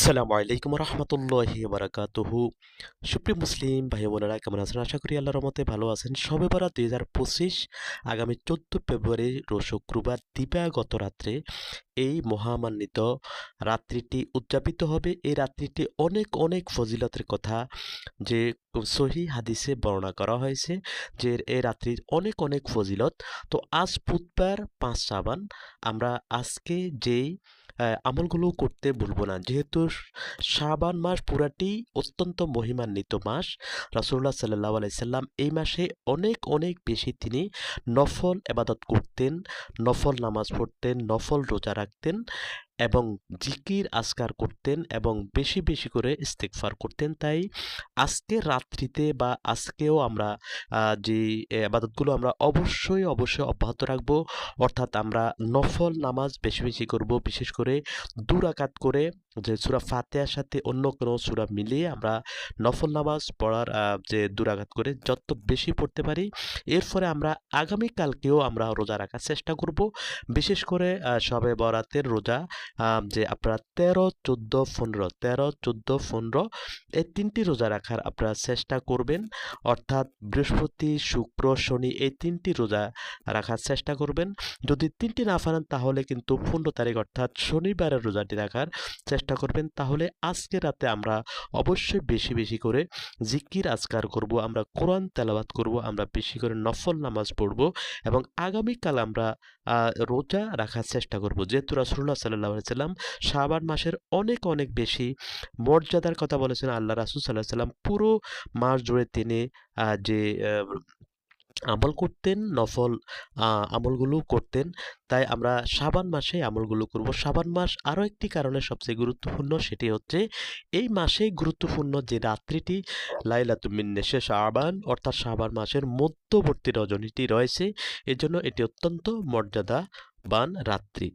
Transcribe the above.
আসসালামু আলাইকুম রহমতুল্লাহি বারাকাতুহু। সুপ্রিয় মুসলিম ভাই বোনেরা কেমন আছেন? আশা করি আল্লাহর মতে ভালো আছেন। সবে বারাত দুই হাজার পঁচিশ, আগামী চোদ্দ ফেব্রুয়ারি শুক্রবার দিবাগত রাত্রে এই মহামান্বিত রাত্রিটি উদযাপিত হবে। এই রাত্রিটি অনেক অনেক ফজিলতের কথা যে সহি হাদিসে বর্ণনা করা হয়েছে যে এই রাত্রির অনেক অনেক ফজিলত। তো আজ বুধবার পাঁচ সাবান আমরা আজকে যেই আমলগুলো করতে ভুলবো না। যেহেতু শাবান মাস পুরাটি অত্যন্ত মহিমান্বিত মাস রাসুল্লাহ সাল্লাহ আলাইসাল্লাম এই মাসে অনেক অনেক বেশি তিনি নফল এবাদত করতেন, নফল নামাজ পড়তেন, নফল রোজা রাখতেন। এবং জিকির আজকার করতেন এবং বেশি বেশি করে ইস্তেকফার করতেন। তাই আজকে রাত্রিতে বা আজকেও আমরা যে আবাদতগুলো আমরা অবশ্যই অবশ্যই অব্যাহত রাখব। অর্থাৎ আমরা নফল নামাজ বেশি বেশি করব। বিশেষ করে দুরাকাত করে যে সুরা ফাতেহার সাথে অন্য কোনো সুরা মিলিয়ে আমরা নফল নামাজ পড়ার যে দুরাকাত করে যত বেশি পড়তে পারি এর ফলে আমরা আগামীকালকেও আমরা রোজা রাখার চেষ্টা করব। বিশেষ করে শবে বরাতের রোজা যে আপনারা তেরো, চোদ্দ, পনেরো, তেরো, চোদ্দ, পনেরো, এই তিনটি রোজা রাখার আপনারা চেষ্টা করবেন। অর্থাৎ বৃহস্পতি, শুক্র, শনি এই তিনটি রোজা রাখার চেষ্টা করবেন। যদি তিনটি না পারেন তাহলে কিন্তু পনেরো তারিখ অর্থাৎ শনিবারের রোজাটি রাখার চেষ্টা করবেন, তাহলে আজকে রাতে আমরা অবশ্যই বেশি বেশি করে জিকির আজকার করব, আমরা কোরআন তেলাবাত করব, আমরা বেশি করে নফল নামাজ পড়ব এবং আগামীকাল আমরা রোজা রাখার চেষ্টা করব। যেহেতু রাসুল্লাহ সাল্লাহ সাল্লাম শাবান মাসের অনেক অনেক বেশি মর্যাদার কথা বলেছেন, আল্লাহ রাসুল সাল্লাহ সাল্লাম পুরো মাস জুড়ে তিনি যে আমল করতেন, নফল আমলগুলো করতেন। তাই আমরা সাবান মাসে আমলগুলো করব। সাবান মাস আরও একটি কারণে সবচেয়ে গুরুত্বপূর্ণ সেটি হচ্ছে, এই মাসে গুরুত্বপূর্ণ যে রাত্রিটি লাইলাতুমিন নেশে সাবান অর্থাৎ সাবান মাসের মধ্যবর্তী রজনীটি রয়েছে, এজন্য এটি অত্যন্ত মর্যাদাবান রাত্রি।